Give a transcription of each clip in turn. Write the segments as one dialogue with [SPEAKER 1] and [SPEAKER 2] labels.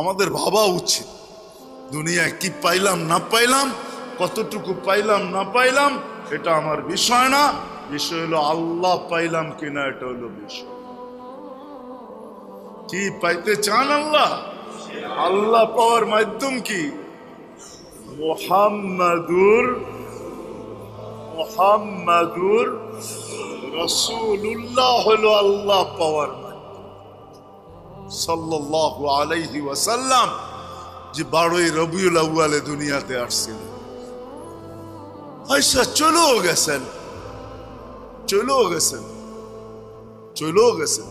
[SPEAKER 1] আমাদের ভাবা উচিত। দুনিয়ায় কি পাইলাম, না পাইলাম, কতটুকু পাইলাম, না পাইলাম এটা আমার বিষয় না। বিষয় হলো আল্লাহ পাইলাম কিনা, এটা হলো বিষয়। কি পাইতে চান আল্লাহ? আল্লাহ পাওয়ার মাধ্যম কি? মোহাম্মদুর মোহাম্মদুর রসুল্লাহ হলো আল্লাহ পাওয়ার সাল্লাল্লাহু আলাইহি ওয়াসাল্লাম যে বারোই রবিউল আউয়ালে দুনিয়াতে আসছিলেন আয়সা, চলেও গেছেন। চলেও গেছেন। চলেও গেছেন।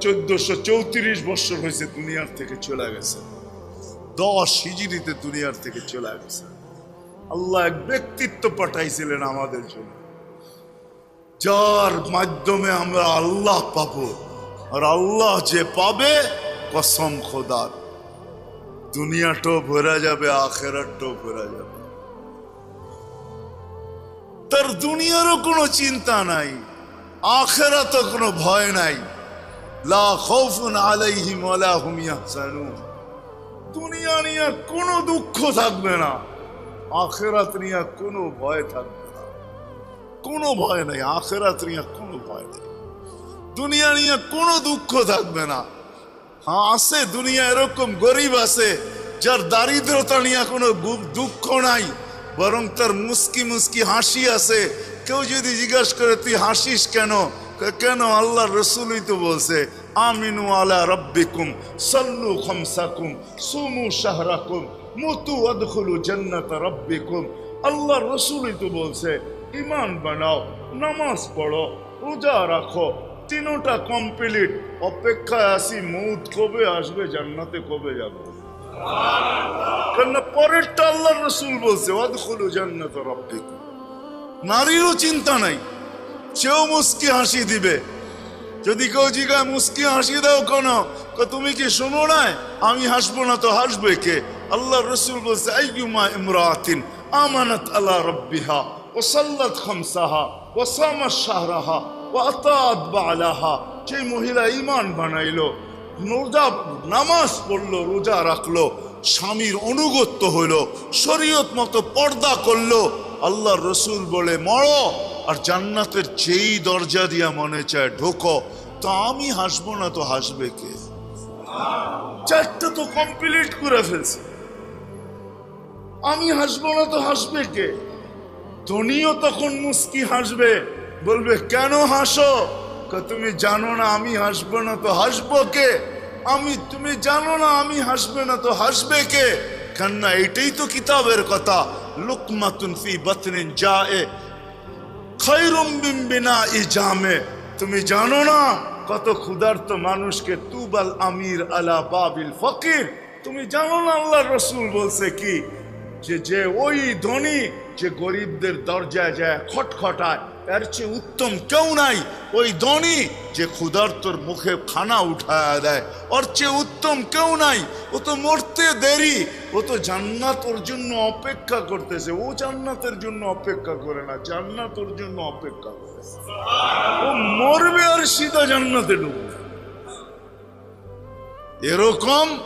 [SPEAKER 1] চোদ্দশো চৌত্রিশ বছর হয়েছে দুনিয়ার থেকে চলে গেছে। দশ হিজড়িতে দুনিয়ার থেকে চলে গেছে। আল্লাহ এক ব্যক্তিত্ব পাঠাইছিলেন আমাদের জন্য। যার মাধ্যমে আমরা আল্লাহ পাবো। আর আল্লাহ যে পাবে, কসম খোদার দুনিয়াটাও ভরা যাবে, আখেরাটাও ভরা যাবে। তার দুনিয়ারও কোনো চিন্তা নাই আখেরাতও কোনো ভয় নাই। লা খৌফুন আলাইহিম ওয়ালা হুম দুনিয়া নিয়ে কোনো দুঃখ থাকবে না, আখেরাত নিয়ে কোনো ভয় থাকবে না। কোনো ভয় নাই, আখেরাত নিয়ে কোনো ভয় নেই। দুনিয়া নিয়ে কোনো দুঃখ থাকবে না। হ্যাঁ আছে, দুনিয়া এরকম গরিব আছে, যার দারিদ্রতা নিয়ে কোনো দুঃখ নাই, বরং তার মুস্কি মুস্কি হাসি আছে। কেউ যদি জিজ্ঞাসা করে, তুই হাসিস কেন? কেন? আল্লাহ রসুলই তো বলছে, আমিনু আলা রব্বিকুম, সল্লু খমসাকুম, সুমু শাহরাকুম, মতু আদখুলু জান্নাত রব্বিকুম। আল্লাহ রসুলই তো বলছে ইমান বানাও, নামাজ পড়ো, রোজা রাখো তিনোটা কমপ্লিট অপেক্ষায় আসি মৌত কবে আসবে, জান্নাতে কবে যাবে? কেন পরেরটা আল্লাহ রসুল বলছে অদখুলু জান্নাত রব্বিকুম। নারীরও চিন্তা নাই, সেও মুস্কি হাসি দিবে। যদি কেউ জিগায়, মুস্কি হাসি দাও কেন? তুমি কি শোনো না আমি হাসবো না তো হাসবে কে? আল্লাহ রসুল বলছে, আইয়ুমা ইমরাতিন আমানাত আলা রব্বিহা ও সাল্লাত খামসাহা ও সামাস শাহরাহা। যে মহিলা ইমান বানাইলো, রোজা, নামাজ পড়ল, রোজা রাখল, স্বামীর অনুগত্য হইল, শরীয়ত মতো পর্দা করল, আল্লাহ রসুল বলে, মরো, আর জান্নাতের যেই দরজা দিয়া মনে চায় ঢোকো, তো আমি হাসবো না তো হাসবে কে? চারটা তো কমপ্লিট করে ফেলছে। আমি হাসবো না তো হাসবে কে? ধনীও তখন মুস্কি হাসবে। বলবে, কেন হাসো? তুমি জানো না আমি হাসবো না, তো হাসবো কে? আমি, তুমি জানো না আমি হাসবে না, তো হাসবে কে? কেননা এটাই তো কিতাবের কথা। লুকমাতুন ফি বাতনিন জায়ে খৈরুম বিম্বিনা ইজামে তুমি জানো না কত ক্ষুধার্ত মানুষকে তুবাল আমির আলা বাবিল ফকির। তুমি জানো না আল্লাহ রসুল বলছে কি? যে যে ওই ধনী, যে গরিবদের দরজায় যায়, খটখটায়। এর চেয়ে উত্তম কেউ নাই। ওই ধনী যে ক্ষুধার্তর মুখে খানা উঠায় দেয়। ওর চেয়ে উত্তম কেউ নাই। ও তো মরতে দেরি। ও তো জান্নাত ওর জন্য অপেক্ষা করতেছে। ও জান্নাতের জন্য অপেক্ষা করে না, জান্নাত ওর জন্য অপেক্ষা করে। ও মরবে আর সিধা জান্নাতে ঢুকবে। এরকম,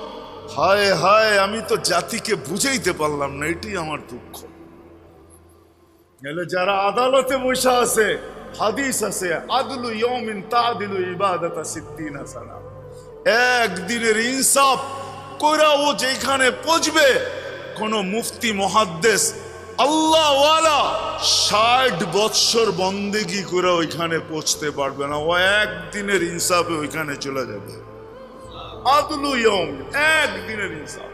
[SPEAKER 1] হায় হায়, আমি তো জাতিকে বুঝাইতে পারলাম না, এটি আমার দুঃখ। এলে যারা আদালতে বসে আছে, হাদিস আছে, আদলু ইয়মিন তাদিলু ইবাদতা সিদ্দিনা সানা। একদিনের ইনসাফ কইরা ও যেখানে পৌঁছবে, কোন মুফতি মহাদ্দেশ আল্লাহওয়ালা ষাট বৎসর বন্দেগি করে ওইখানে পৌঁছতে পারবে না, ও একদিনের ইনসাফে ওইখানে চলে যাবে। আদলু ইয়ম একদিনের ইনসাফ।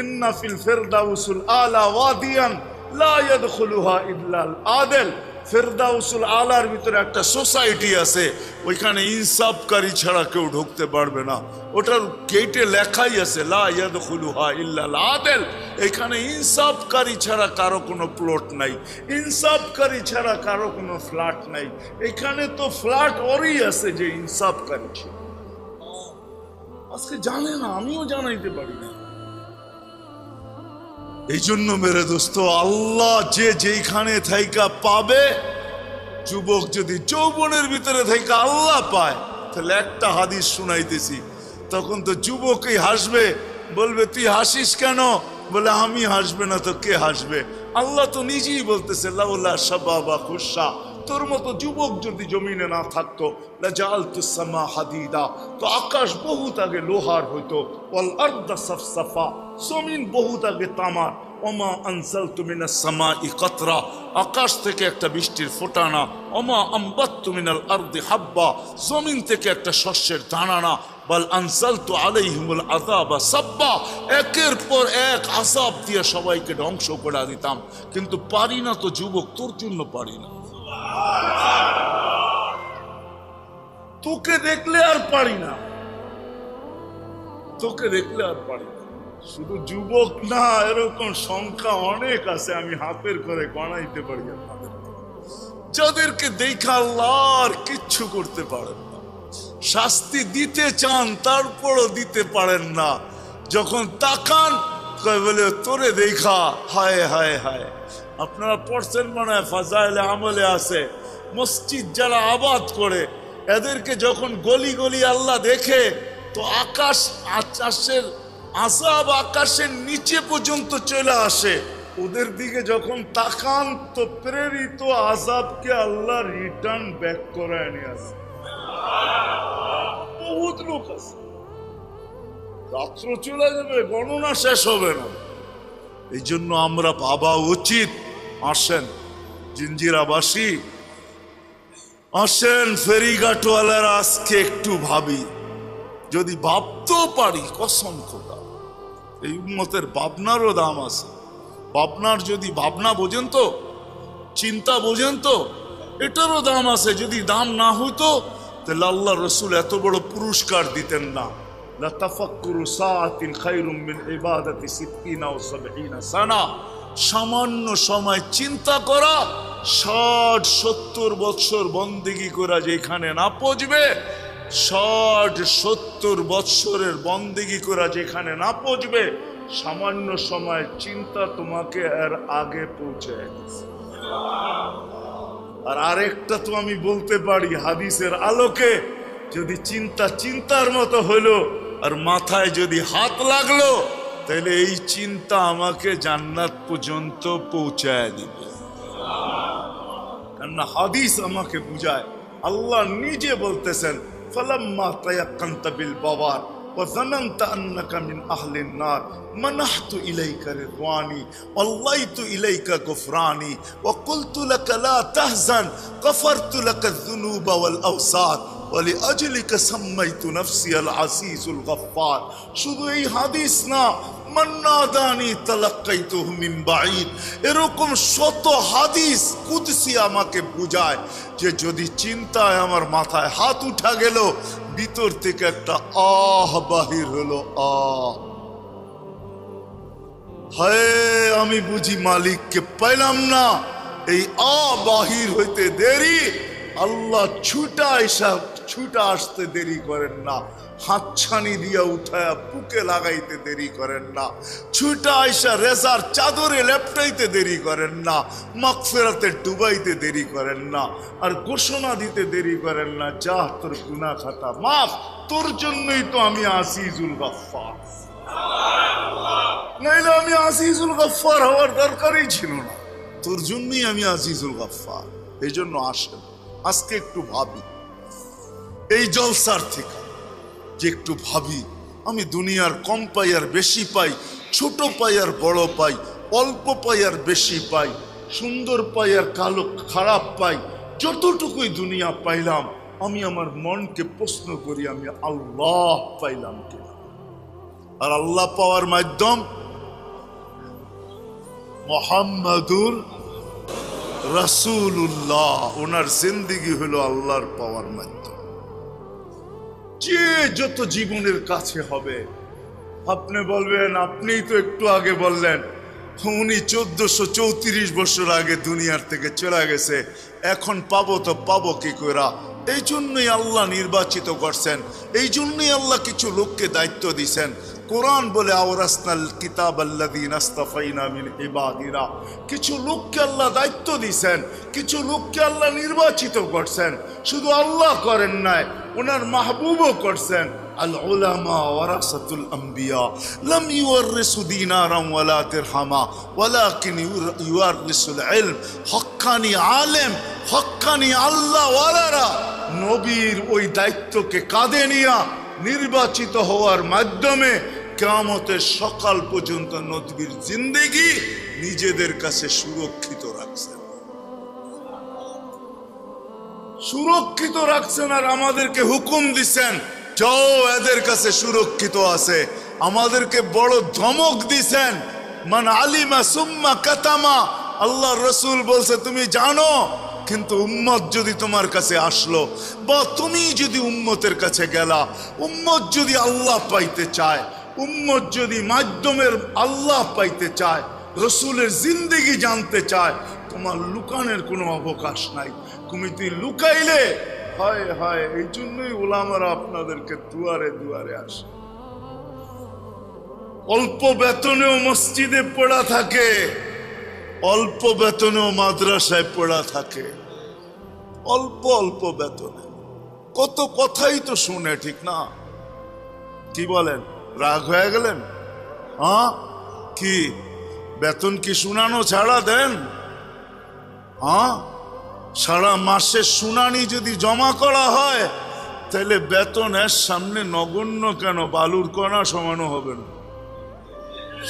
[SPEAKER 1] ইন্না ফিল ফিরদাউসুল আলা ওয়াদিয়ান লা ইয়াদখুলুহা ইল্লাল আদেল ফেরদাউসুল আলার ভিতরে একটা সোসাইটি আছে, ওইখানে ইনসাফকারী ছাড়া কেউ ঢুকতে পারবে না। ওটার গেটে লেখাই আছে, লা ইয়াদখুলুহা ইল্লাল আদেল এখানে ইনসাফকারী ছাড়া কারও কোনো প্লট নাই, ইনসাফকারী ছাড়া কারও কোনো ফ্ল্যাট নাই। এখানে তো ফ্ল্যাট ওরই আছে যে ইনসাফকারী ছিল। আজকে জানে না, আমিও জানাইতে পারি না। এই জন্য মেরে দোস্ত, আল্লাহ যে যেইখানে থাইকা পাবে, যুবক যদি যৌবনের ভিতরে থাইকা আল্লাহ পায়, তাহলে একটা হাদিস শুনাইতেছি। তখন তো যুবকই হাসবে, বলবে, তুই হাসিস কেন? বলে, আমি হাসবে না তো কে হাসবে? আল্লাহ তো নিজেই বলতেছে, লাউলা শাবাবা খুশা। তোর মতো যুবক যদি জমিনে না থাকতো লাজালতুসামা হাদিদা। তো আকাশ বহুত আগে লোহার হইতো, ওয়াল আরদা সাফসাফা। জমিন বহুত আগে তামার। ওমা আনসাল তুমিনা সামা ই কতরা। আকাশ থেকে একটা বৃষ্টির ফোটানা, ওমা আম্বাত তুমিনাল আরদি হাব্বা। জমিন থেকে একটা শস্যের দানানা, বল আনসাল তো আলাইহিমুল আযাবা সাব্বা। একের পর এক আযাব দিয়ে সবাইকে ধ্বংস করে দিতাম। কিন্তু পারি না তো যুবক, তোর জন্য পারি না। তোকে দেখলে আর পারি না। তোকে দেখলে আর পারি না। শুধু যুবক না, এরকম সংখ্যা অনেক আছে, আমি হাতের করে গণাইতে পারি যাদেরকে দেখা আল্লাহ আর কিচ্ছু করতে পারেন না। শাস্তি দিতে চান, তারপরও দিতে পারেন না। যখন তাকান বলে, তোরে দেখা, হায় হায় হায়। আপনারা পড়ছেন মনে হয় ফাজাইলে আমলে আছে। মসজিদ যারা আবাদ করে, এদেরকে যখন গলি গলি আল্লাহ দেখে, তো আকাশ আকাশের আসাব আকাশের নিচে পর্যন্ত চলে আসে। ওদের দিকে যখন তাকান, তো প্রেরিত আজাবকে আল্লাহ রিটার্ন ব্যাক করায় নিয়ে আসে। বহুত লোক আছে। রাত্র চলে যাবে, গণনা শেষ হবে না। এই জন্য আমরা ভাবা উচিত আসেন। জিঞ্জিরাবাসী, আসেন ফেরিঘাটওয়ালারা আজকে একটু ভাবি। যদি ভাবতেও পারি, কসম খোদা। এই উন্মতের ভাবনারও দাম আছে। ভাবনার যদি ভাবনা বোঝেন তো, চিন্তা বোঝেন তো, এটারও দাম আছে। যদি দাম না হইতো, তাহলে আল্লাহ রসুল এত বড় পুরস্কার দিতেন না। লাতাফাক্কুরু সাআতিন খায়রুম মিন ইবাদাতি সিত্তিনা ও সাবঈনা সানা। সামান্য সময় চিন্তা করা, ষাট সত্তর বৎসর বন্দিগি করা যেখানে না পচবে ষাট সত্তর বৎসরের বন্দিগি করা যেখানে না পচবে সামান্য সময় চিন্তা তোমাকে এর আগে পৌঁছে আর আরেকটা তো আমি বলতে পারি, হাদিসের আলোকে যদি চিন্তা চিন্তার মতো হলো, আর মাথায় যদি হাত লাগল তাহলে এই চিন্তা আমাকে জান্নাত পর্যন্ত পৌঁছায় দিবে কেননা হাদিস আমাকে বুঝায় আল্লাহ নিজে বলতেছেন فلما تيقنت بالبوار وظننت أنك من أهل النار منحت إليك رضواني والليت إليك غفراني وقلت لك لا تحزن غفرت لك الذنوب والأوساط বলে আজলি কসাম্মাই তু নফসি আল আসিজুল গফার শুধু এই হাদিস না, মান্নাদানি তালাক্কাই তু মিন এরকম শত হাদিস কুদসি আমাকে বুঝায় যে যদি চিন্তায় আমার মাথায় হাত উঠা গেল, ভিতর থেকে একটা আহ বাহির হলো, আহ। হায়, আমি বুঝি মালিককে পাইলাম না। এই আ বাহির হইতে দেরি, আল্লাহ ছুটা এসা ছুটা আসতে দেরি করেন না। হাতছানি দিয়া উঠায়া বুকে লাগাইতে দেরি করেন না। ছুটা আইসা রেজার চাদরে লেপটাইতে দেরি করেন না। মাগফিরাতে ডুবাইতে দেরি করেন না। আর ঘোষণা দিতে দেরি করেন না, যা তোর গুনা খাতা, মাফ। তোর জন্যই তো আমি আসিজুল গফফার। নাইলে আমি আজিজুল গফফার হওয়ার দরকারই ছিল না। তোর জন্যই আমি আজিজুল গফফার। এই জন্য আসেন। আজকে একটু ভাবি। এই জলসার থেকে যে একটু ভাবি, আমি দুনিয়ার কম পাই আর বেশি পাই, ছোট পাই আর বড় পাই, অল্প পাই আর বেশি পাই, সুন্দর পাই আর কালো খারাপ পাই, যতটুকুই দুনিয়া পাইলাম, আমি আমার মনকে প্রশ্ন করি, আমি আল্লাহ পাইলাম কিনা? আর আল্লাহ পাওয়ার মাধ্যম মোহাম্মদুর রাসূলুল্লাহ, ওনার জিন্দিগি হলো আল্লাহর পাওয়ার মাধ্যম। যে যত জীবনের কাছে হবে। আপনি বলবেন, আপনিই তো একটু আগে বললেন, উনি চোদ্দশো চৌত্রিশ বছর আগে দুনিয়ার থেকে চলে গেছে, এখন পাবো তো পাবো কি করা এই জন্যই আল্লাহ নির্বাচিত করছেন, এই জন্যই আল্লাহ কিছু লোককে দায়িত্ব দিছেন। কোরআন বলে, আওরাসনাল কিতাব আল্লাদিন আস্তাফাইনা মিন ইবাদিনা। কিছু লোককে আল্লাহ দায়িত্ব দিছেন, কিছু লোককে আল্লাহ নির্বাচিত করছেন। শুধু আল্লাহ করেন নাই ওনার মাহবুবও করছেন। আম্বিয়া। আলেম, হক্কানি আল্লাহ নবীর ওই দায়িত্বকে নিয়া নির্বাচিত হওয়ার মাধ্যমে কেয়ামতের সকাল পর্যন্ত নদীর জিন্দেগি নিজেদের কাছে সুরক্ষিত রাখছেন। সুরক্ষিত রাখছেন আর আমাদেরকে হুকুম দিচ্ছেন, যাও এদের কাছে সুরক্ষিত আছে। আমাদেরকে বড় ধমক দিছেন মান আলিমা সুম্মা কাতামা, আল্লাহ রসুল বলছে, তুমি জানো, কিন্তু উম্মত যদি তোমার কাছে আসলো বা তুমি যদি উম্মতের কাছে গেলা, উম্মত যদি আল্লাহ পাইতে চায়, উম্মত যদি মাধ্যমের আল্লাহ পাইতে চায়, রসুলের জিন্দেগি জানতে চায়, তোমার লুকানের কোনো অবকাশ নাই। তুমি তুই লুকাইলে? হয় হয়, এই জন্যই ওলামারা আপনাদেরকে দুয়ারে দুয়ারে আসে। অল্প বেতনেও মসজিদে পড়া থাকে, অল্প বেতনেও মাদ্রাসায় পড়া থাকে। অল্প অল্প বেতনে। কত কথাই তো শুনে, ঠিক না? কি বলেন, রাগ হয়ে গেলেন? হ্যাঁ? কি, বেতন কি শুনানো ছাড়া দেন? হ্যাঁ? সারা মাসে শুনানি যদি জমা করা হয়, তাহলে বেতনের সামনে নগণ্য কেন? বালুর কণা সমানো হবে না।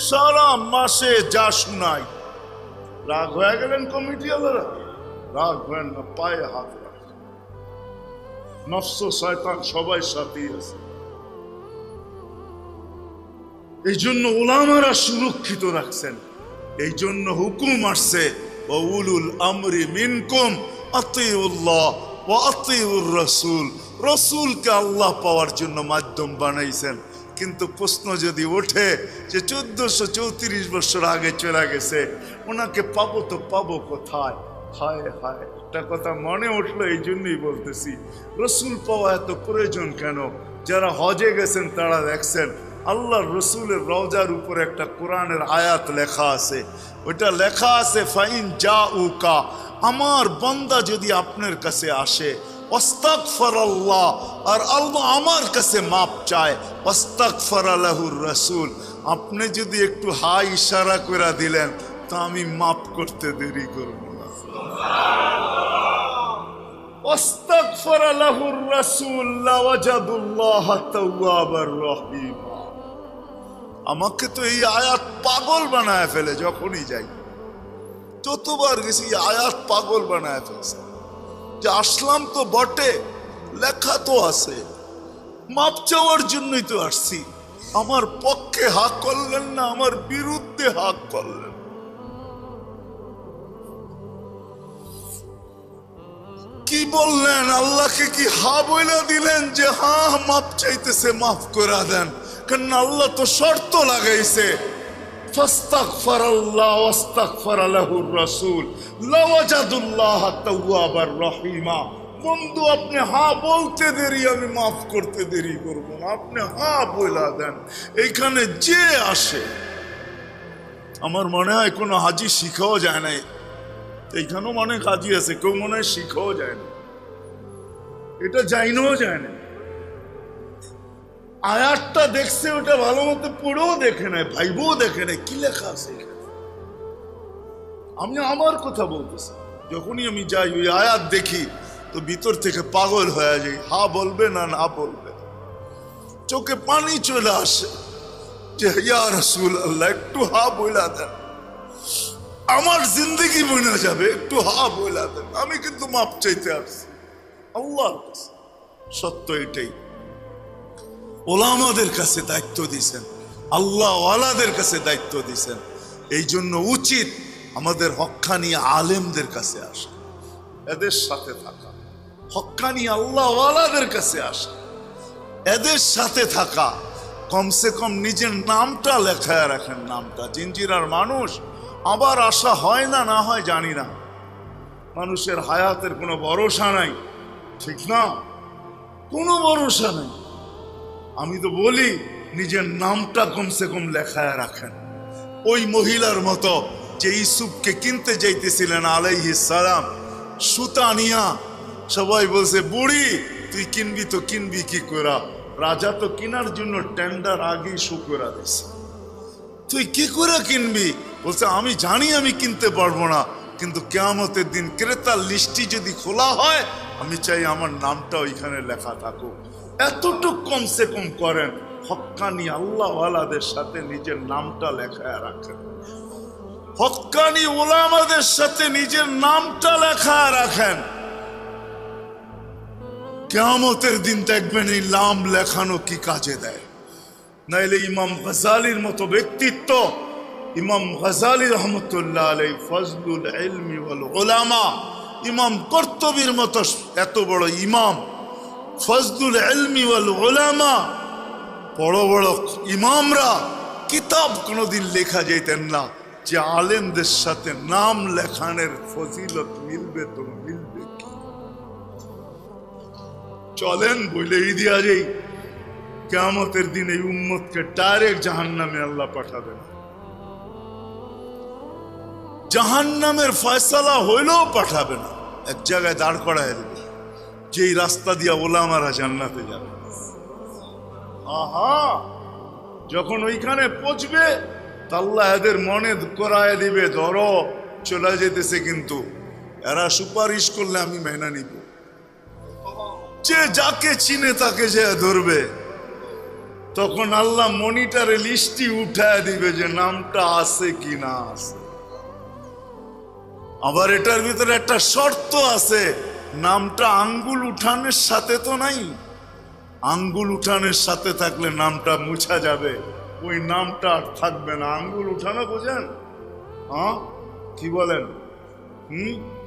[SPEAKER 1] সারা মাসে যা শুনাই। রাগ হয়ে গেলেন কমিটি রাগ হয়েন না, পায়ে হাত রাখ সবাই সাথেই আছে। এই জন্য ওলামারা সুরক্ষিত রাখছেন। এই জন্য হুকুম আসছে উলুল আমরি মিনকুম আতিউল্লাহ ও আতিউর রসুল। রসুলকে আল্লাহ পাওয়ার জন্য মাধ্যম বানাইছেন। কিন্তু প্রশ্ন যদি ওঠে যে চোদ্দশো চৌত্রিশ বছর আগে চলে গেছে, ওনাকে পাবো তো পাবো কোথায়? হায় হায়, একটা কথা মনে উঠল এই জন্যই বলতেছি। রসুল পাওয়া এত প্রয়োজন কেন? যারা হজে গেছেন, তারা দেখছেন আল্লাহ রসুলের রওজার উপর একটা কোরআনের আয়াত লেখা আছে। ওইটা লেখা আছে, ফাইন যা উকা আমার বন্দা যদি আপনার কাছে আসে ওস্তাকফর আল্লাহ আর আল্লাহ আমার কাছে মাপ চায় ওস্তাকফর আল্লাহুর রসুল, আপনি যদি একটু হাই ইশারা করে দিলেন, তা আমি মাপ করতে দেরি করব না। ওস্তাকফর আল্লাহুর রসুল লাওয়াজাদুল্লাহ তাওয়াবার রহিমা। আমাকে তো এই আয়াত পাগল বানায় ফেলে, যখনই যাই। যতবার গেছি আয়াত পাগল বানায় ফেলছে। যে আসলাম তো বটে, লেখা তো আছে। মাপ চাওয়ার জন্যই তো আসছি। আমার পক্ষে হাক করলেন না, আমার বিরুদ্ধে হাক করলেন। কি বললেন? আল্লাহকে কি হা বইলা দিলেন যে হা মাপ চাইতেছে, মাফ করে দেন। কারণ আল্লাহ তো শর্ত লাগাইছে। বন্ধু, আপনি হা বলতে দেরি, আমি মাফ করতে দেরি করব না। আপনি হা বইলা দেন। এইখানে যে আসে, আমার মনে হয় কোনো হাজি শিখাও যায় নাই। এইখানেও অনেক হাজি আছে, কেউ মনে হয় শিখাও যায় না এটা যাইনও যায় না আয়াতটা দেখছে, ওটা ভালো মতো পড়েও দেখে নেয়, ভাইবও দেখে নেয়। কি লেখা আছে? আমি আমার কথা বলতেছি। যখনই আমি যাই, ওই আয়াত দেখি, তো ভিতর থেকে পাগল হয়ে যাই। হা বলবে না না বলবে চোখে পানি চলে আসে। যে, ইয়া রসুল আল্লাহ একটু হা বইলা দেন। আমার জিন্দগি বনে যাবে, একটু হা বইলা দেন। আমি কিন্তু মাপ চাইতে আসছি। আল্লাহর কাছে। সত্য এটাই। ওলামাদের কাছে দায়িত্ব দিছেন আল্লাহ ওয়ালাদের কাছে দায়িত্ব দিছেন এই জন্য উচিত আমাদের হক্কানি আলেমদের কাছে আসা। এদের সাথে থাকা। হক্কানি আল্লাহ ওয়ালাদের কাছে আসা। এদের সাথে থাকা। কমসে কম নিজের নামটা লেখায় রাখেন নামটা। জিঞ্জিরার মানুষ, আবার আশা হয় না না হয় জানি না। মানুষের হায়াতের কোনো ভরসা নাই। ঠিক না? কোনো ভরসা নেই। আমি তো বলি, নিজের নামটা কমসে কম লেখায় রাখেন। ওই মহিলার মতো যে ইসুফকে কিনতে যাইতেছিলেন আলাইহি সালাম, সুতা নিয়া সবাই বলছে, বুড়ি, তুই কিনবি তো কিনবি কি করা রাজা তো কেনার জন্য টেন্ডার আগেই শু করে দিছে তুই কি করে কিনবি? বলছে, আমি জানি আমি কিনতে পারব না, কিন্তু কেয়ামতের দিন ক্রেতার লিস্টটি যদি খোলা হয়, আমি চাই আমার নামটা ওইখানে লেখা থাকুক। এতটুক কমসে কম করেন হক্কানি আল্লাহওয়ালাদের সাথে নিজের নামটা লেখায় রাখেন। হক্কানি ওলামাদের সাথে নিজের নামটা লেখা রাখেন। কেয়ামতের দিন দেখবেন এই নাম লেখানো কি কাজে দেয়। নাইলে ইমাম গজালির মতো ব্যক্তিত্ব, ইমাম গজালি রহমতুল্লাহ আলাই ফজলুল উলামা, ইমাম কর্তবীর মতো এত বড় ইমাম ফজলুল এলমি ওয়াল উলামা, বড় বড় ইমামরা, কিতাব কোনোদিন লেখা যেতেন না, যে আলেমদের সাথে নাম লেখানের ফজিলত মিলবে তো মিলবে কি? চলেন বলেই দিয়া যাই কেয়ামতের দিন এই উম্মতকে ডাইরেক্ট জাহান নামে আল্লাহ পাঠাবেন। জাহান নামের ফয়সালা হইলেও পাঠাবে না, এক জায়গায় দাঁড় করায় দেবে যেই রাস্তা দিয়া ওলামারা জান্নাতে যাবে। আহা! যখন ওইখানে পৌঁছবে, তা আল্লাহ এদের মনে করায় দিবে, ধরো, চলে যেতেছে কিন্তু। এরা সুপারিশ করলে আমি মেনা নিব। যে যাকে চিনে তাকে যে ধরবে। তখন আল্লাহ মনিটারে লিস্টি উঠায় দিবে যে নামটা আছে কি না আছে। আবার এটার ভিতরে একটা শর্ত আছে। নামটা আঙ্গুল উঠানের সাথে তো নাই। আঙ্গুল উঠানের সাথে থাকলে নামটা মুছা যাবে। ওই নামটা আর থাকবে না। আঙ্গুল উঠানো বোঝেন? হ্যাঁ কি বলেন? হুম?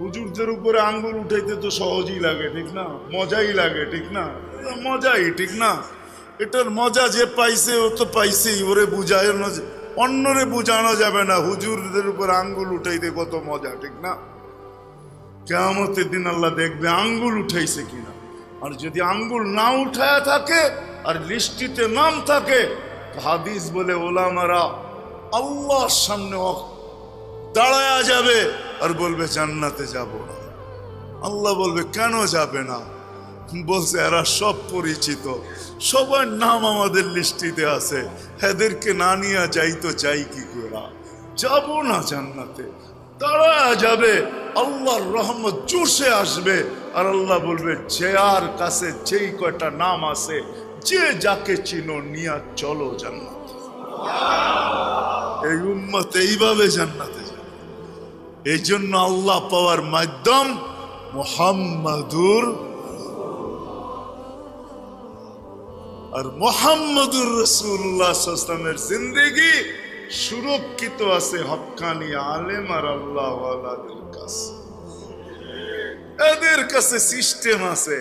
[SPEAKER 1] হুজুরদের উপরে আঙ্গুল উঠাইতে তো সহজই লাগে, ঠিক না? মজাই লাগে, ঠিক না? মজাই, ঠিক না? এটার মজা যে পাইছে, ও তো পাইছেই। ওরে বুঝানো যে- অন্যরে বুঝানো যাবে না। হুজুরদের উপর আঙ্গুল উঠাইতে কত মজা, ঠিক না? কেয়ামতের দিন আল্লাহ দেখবে আঙ্গুল উঠাইছে কিনা। আর যদি আঙ্গুল না উঠায় থাকে, আর লিস্টিতে নাম থাকে হাদিস বলে, ওলামারা আল্লাহর সামনে দাঁড়ায়া যাবে আর বলবে, জান্নাতে যাব না। আল্লাহ বলবে, কেন যাবে না? বলছে, এরা সব পরিচিত। সবার নাম আমাদের লিস্টিতে আছে। এদেরকে না নিয়ে যাই তো কি করে? যাব না জান্নাতে। দাঁড়ায়া যাবে, আল্লাহর রহমত চুষে আসবে। আর আল্লাহ বলবে, যে আর কাছে যেই কয়টা নাম আছে, যে যাকে চিনো নিয়া চলো জান্নাতে। এই উম্মত এইভাবে জান্নাতে যাবে। এই জন্য আল্লাহ পাওয়ার মাধ্যম মোহাম্মদুর আর মোহাম্মদুর রসুল্লাহামের জিন্দগি সুরক্ষিত আছে হক্কানি আলেম আর আল্লাহ কাছে। এদের কাছে সিস্টেম আছে।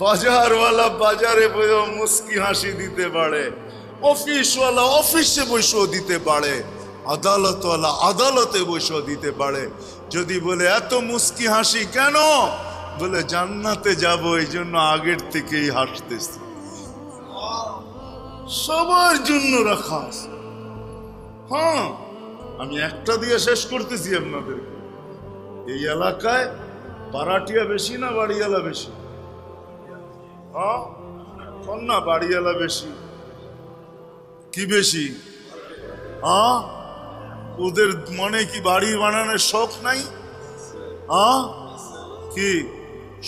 [SPEAKER 1] বাজারওয়ালা বাজারে বসেও মুস্কি হাসি দিতে পারে, অফিসওয়ালা অফিসে বসেও দিতে পারে, আদালতওয়ালা আদালতে বসেও দিতে পারে। যদি বলে, এত মুস্কি হাসি কেন? বলে, জান্নাতে যাব, এই জন্য আগের থেকেই হাসতেছি। সবার জন্য রাখা আছে। হ্যাঁ আমি একটা দিয়ে শেষ করতেছি আপনাদেরকে। এই এলাকায় বারাটিয়া বেশি না বাড়িয়ালা বেশি? হ্যাঁ না বাড়িয়ালা বেশি। কি বেশি? হ্যাঁ ওদের মনে কি বাড়ি বানানোর শখ নাই? হ্যাঁ কি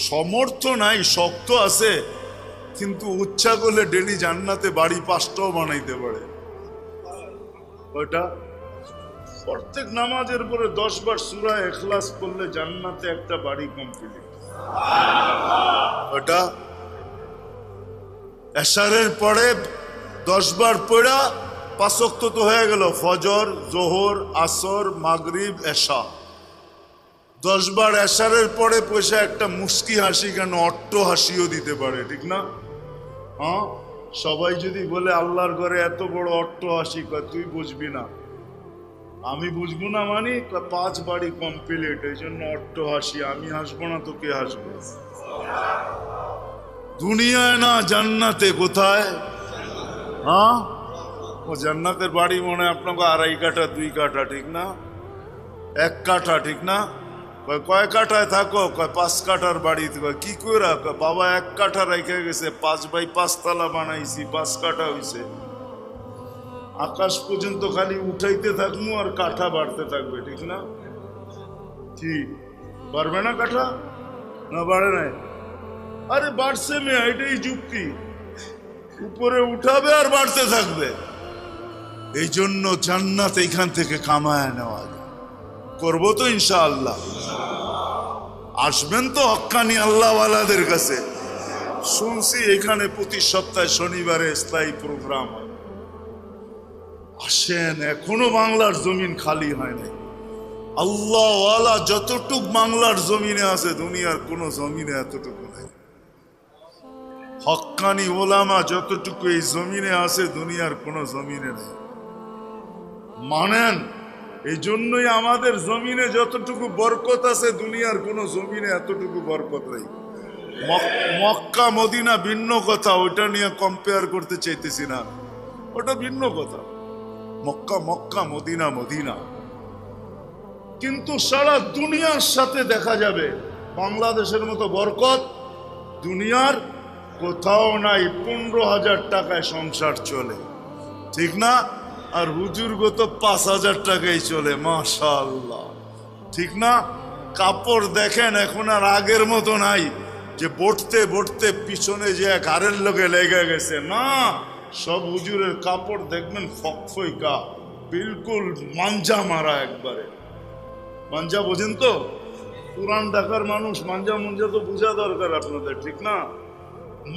[SPEAKER 1] সমর্থ নাই, শক্ত আছে, কিন্তু উচ্ছা করলে ডেলি জান্নাতে বাড়ি পাঁচটাও বানাইতে পারে। ওইটা প্রত্যেক নামাজের পরে দশ বার সুরা এখলাস করলে জান্নাতে একটা বাড়ি কমপ্লিট ওটা পরে দশ বার পড়া পাঁচক্ত তো হয়ে গেল, ফজর, জোহর, আসর, মাগরিব, এশা। দশ বার এশারের পরে পয়সা একটা মুস্কি হাসি কেন, অট্ট হাসিও দিতে পারে, ঠিক না? হ্যাঁ? সবাই যদি বলে আল্লাহর ঘরে এত বড় অট্ট কয়, তুই বুঝবি না। আমি বুঝব না মানে পাঁচ বাড়ি কমপ্লিট এই জন্য অট্ট হাসি, আমি হাসবো না তো কে হাসবে। দুনিয়ায় না, জান্নাতে কোথায়? হ্যাঁ? ও, জান্নাতের বাড়ি মনে হয় আপনাকে আড়াই কাঠা, দুই কাঠা, ঠিক না? এক কাঠা, ঠিক না? কয় কয় কাঠায় থাকো? কয়, পাঁচ কাঠার বাড়িতে কয়, কি করে কয়, বাবা এক কাঠা রেখে গেছে, পাঁচ বাই পাঁচতলা বানাইছি, পাঁচ কাঠা হইছে। আকাশ পর্যন্ত খালি উঠাইতে থাকব আর কাঠা বাড়তে থাকবে, ঠিক না? কি? বাড়বে না কাঠা? না, বাড়ে নাই। আরে, বাড়ছে মেয়ে, এটাই যুক্তি। উপরে উঠাবে আর বাড়তে থাকবে। এই জন্য জান্নাত এইখান থেকে কামায় নেওয়া। যায়। করব তো ইনশাআল্লাহ। আসবেন তো হক্কানি আল্লাহওয়ালাদের কাছে। শুনছি এখানে প্রতি সপ্তাহে শনিবারে স্থায়ী প্রোগ্রাম। আসেন, এখনও বাংলার জমিন খালি হয় নাই। আল্লাহওয়ালা যতটুক বাংলার জমিনে আছে, দুনিয়ার কোনো জমিনে এতটুকু নাই। হক্কানি ওলামা যতটুকু এই জমিনে আছে, দুনিয়ার কোনো জমিনে নেই। মানেন এই জন্যই আমাদের জমিনে যতটুকু বরকত আছে, দুনিয়ার কোনো জমিনে এতটুকু বরকত নেই। মক্কা, মদিনা ভিন্ন কথা ওটা নিয়ে কম্পেয়ার করতে চাইতেছি না। ওটা ভিন্ন কথা। Mecca Mecca, Medina Medina. কিন্তু সারা দুনিয়ার সাথে দেখা যাবে, বাংলাদেশের মতো বরকত দুনিয়ার কোথাও নাই, পনেরো হাজার টাকায় সংসার চলে। ঠিক না? আর হুজুরগো তো পাঁচ হাজার টাকাই চলে মাশাল্লাহ ঠিক না? কাপড় দেখেন, এখন আর আগের মতো নাই যে বটতে বটতে পিছনে যে ঘাড়ের লোকে লেগে গেছে। না, সব হুজুরের কাপড় দেখবেন ফকফইকা বিলকুল মাঞ্জা মারা একবারে। মাঞ্জা বোঝেন তো? পুরান ঢাকার মানুষ মাঞ্জা মুঞ্জা তো বোঝা দরকার আপনাদের, ঠিক না?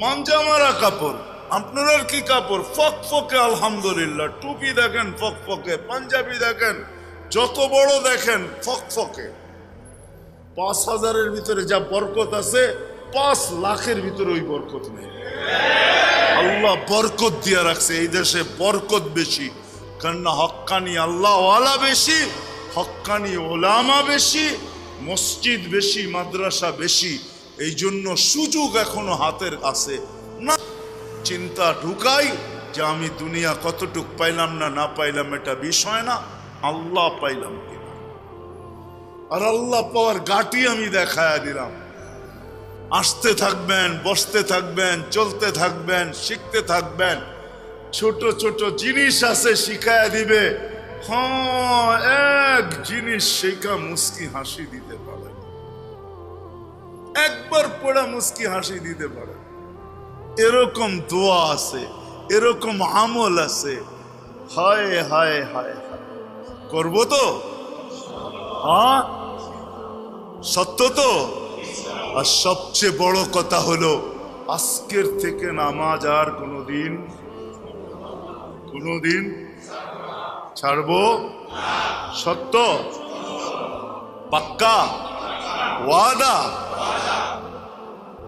[SPEAKER 1] মাঞ্জা মারা কাপড়। আপনার কি কাপড়? ফক ফকে, আলহামদুলিল্লাহ। টুপি দেখেন, ফক ফকে। পাঞ্জাবি দেখেন, যত বড় দেখেন, ফক ফকে। পাঁচ হাজারের ভিতরে যা বরকত আছে, পাঁচ লাখের ভিতরে ওই বরকত নেই। আল্লাহ বরকত দিয়া রাখছে, এই দেশে বরকত বেশি। কেননা আল্লাহ ওয়ালা বেশি হক্কানি ওলামা বেশি, মসজিদ বেশি, মাদ্রাসা বেশি। এই জন্য সুযোগ এখনও হাতের আছে না। চিন্তা ঢুকাই যে আমি দুনিয়া কতটুক পাইলাম না না পাইলাম এটা বিষয় না, আল্লাহ পাইলাম আর আল্লাহ পাওয়ার গাটি আমি দেখায়া দিলাম। আসতে থাকবেন, বসতে থাকবেন, চলতে থাকবেন, শিখতে থাকবেন। ছোট ছোট জিনিস আছে শিখায়া দিবে। হ্যাঁ এক জিনিস শেখা মুস্কি হাসি দিতে পারে। একবার পড়া মুস্কি হাসি দিতে পারে। এরকম দোয়া আছে, এরকম আমল আছে। হায় হায় হায় হায়। করব তো? হ্যাঁ? সত্য তো? আর সবচেয়ে বড় কথা হলো, আজকের থেকে নামাজ আর কোনোদিন কোনোদিন ছাড়বো? সত্য? পাক্কা? ওয়াদা?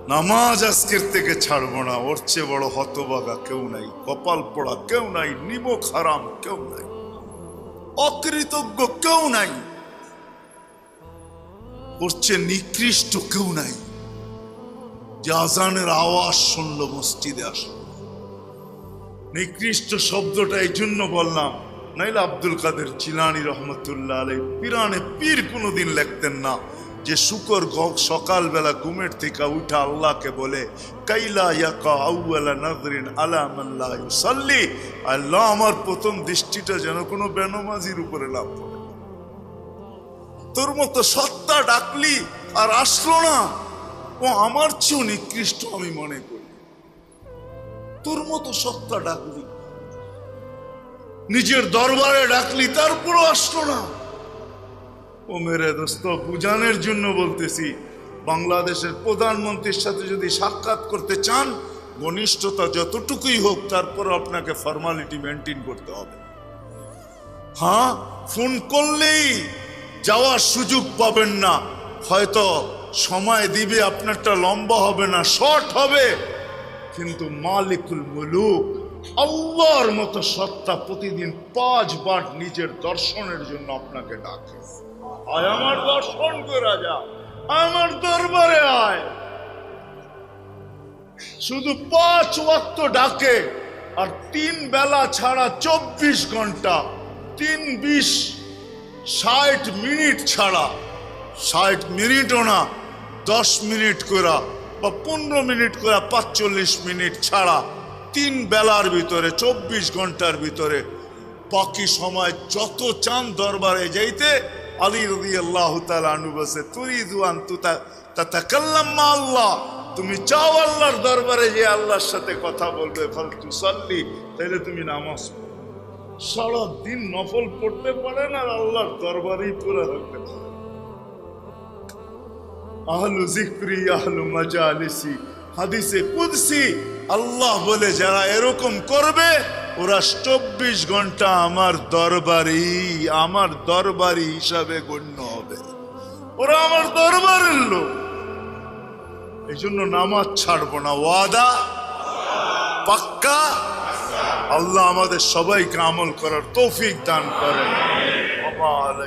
[SPEAKER 1] নামাজ আজকের থেকে ছাড়বো না। ওর চেয়ে বড় হতবাগা কেউ নাই। কপাল পড়া কেউ নাই। নিমক হারাম কেউ নাই। অকৃতজ্ঞ কেউ নাই। ওর চেয়ে নিকৃষ্ট কেউ নাই। যে আজানের আওয়াজ শুনলো মসজিদে আসলো। নিকৃষ্ট শব্দটা এই জন্য বললাম, নাইলে আব্দুল কাদের চিলানি রহমতুল্লাহ আলাই পিরানে পীর কোনোদিন লিখতেন না। যে শুকর সকালবেলা ঘুমের থেকে উঠা আল্লাহকে বলে, কাইলা ইয়াকা আউয়ালা নাজরিন আলা লা ইউসাল্লি। আল্লাহ আমার প্রথম দৃষ্টিটা যেন কোনো বেনমাজির উপরে লাভ করে। তোর মতো সত্তা ডাকলি আর আসলো না। ও আমার চেয়েও নিকৃষ্ট আমি মনে করি। তোর মতো সত্তা ডাকলি। নিজের দরবারে ডাকলি, তারপরও আসলো না। ও মেরে দোস্ত, বুঝানোর জন্য বলতেছি, বাংলাদেশের প্রধানমন্ত্রীর সাথে যদি সাক্ষাৎ করতে চান, ঘনিষ্ঠতা যতটুকুই হোক তারপর আপনাকে ফর্মালিটি মেনটেন করতে হবে। হ্যাঁ ফোন করলেই যাওয়ার সুযোগ পাবেন না, হয়তো সময় দিবে, আপনারটা লম্বা হবে না, শর্ট হবে। কিন্তু মালিকুল মুলুক, আল্লাহর মতো সত্তা প্রতিদিন পাঁচবার নিজের দর্শনের জন্য আপনাকে ডাকে। আয় আমার দর্শন করে যা আমার দরবারে আয়। শুধু পাঁচ ওয়াক্ত ডাকে আর তিন বেলা ছাড়া চব্বিশ ঘণ্টা, তিন বিশ ষাট মিনিট ছাড়া, ষাট মিনিটও না, দশ মিনিট করা বা পনেরো মিনিট করা পাঁচচল্লিশ মিনিট ছাড়া তিন বেলার ভিতরে, চব্বিশ ঘণ্টার ভিতরে বাকি সময় যত চান দরবারে যাইতে আলী রবি আল্লাহ তালু বসে তুই দুয়ান তু তাকাল্লাম আল্লাহ। তুমি চাও আল্লাহর দরবারে, যে আল্লাহর সাথে কথা বলবে। ফল সাল্লি তাইলে তুমি নামাজ। সারা দিন নফল পড়তে পারেন আর আল্লাহর দরবারেই পুরো রাখতে পারেন আহলু জিক্রি, আহলু মাজালিসি হাদিসে কুদসি, আল্লাহ বলে, যারা এরকম করবে, ওরা চব্বিশ ঘণ্টা আমার দরবারি আমার দরবারি হিসাবে গণ্য হবে। ওরা আমার দরবারের লোক। এই জন্য নামাজ ছাড়বো না। ওয়াদা? পাক্কা? আল্লাহ আমাদের সবাইকে আমল করার তৌফিক দান করেন।